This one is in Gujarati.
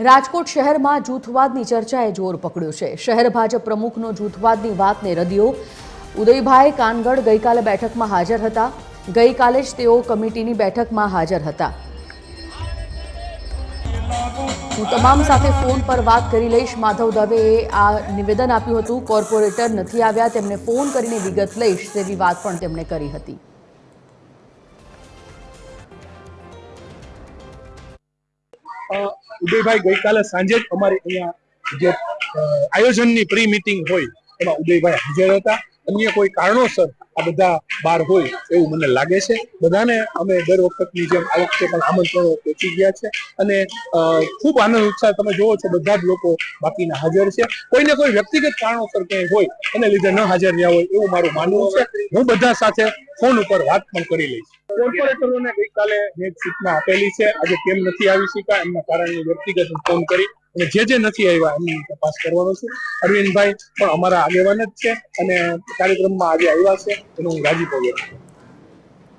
રાજકોટ શહેરમાં જૂથવાદની ચર્ચાએ જોર પકડ્યો છે. શહેર ભાજપ પ્રમુખનો જૂથવાદની વાતને રદિયો. ઉદયભાઈ કાનગડ ગઈકાલે બેઠકમાં હાજર હતા. ગઈકાલે જ તેઓ કમિટીની બેઠકમાં હાજર હતા. હું તમામ સાથે ફોન પર વાત કરી લઈશ. માધવ દવેએ આ નિવેદન આપ્યું હતું. કોર્પોરેટર નથી આવ્યા. તેમને ફોન કરીને વિગત લઈશ તેવી વાત પણ તેમણે કરી હતી. ઉદયભાઈ ગઈકાલે સાંજે જ અમારી અહીંયા જે આયોજનની પ્રી મીટિંગ હોય, એમાં ઉદયભાઈ હાજર હતા. અન્ય કોઈ કારણોસર આ બધા બહાર હોય એવું મને લાગે છે. બધાને અમે દર વખતની જેમ આ વખતે પણ આમંત્રણો પહોંચી ગયા છે અને ખૂબ આનંદ ઉત્સાહ તમે જોવો છો બધા જ લોકો બાકીના હાજર છે. કોઈને કોઈ વ્યક્તિગત કારણોસર ક્યાંય હોય એને લીધે ન હાજર રહ્યા હોય એવું મારું માનવું છે. હું બધા સાથે ફોન ઉપર વાત પણ કરી લઈશ. કોર્પોરેટરોને ગઈકાલે મેં સૂચના આપેલી છે. આજે કેમ નથી આવી શક્યા એમના કારણે વ્યક્તિગત ફોન કરી અને જે જે નથી આવ્યા, એમની તપાસ કરવાનો છે અરવિંદભાઈ પણ અમારા આગેવાન જ છે અને કાર્યક્રમમાં આજે આવ્યા છે, એનું હું રાજી છું.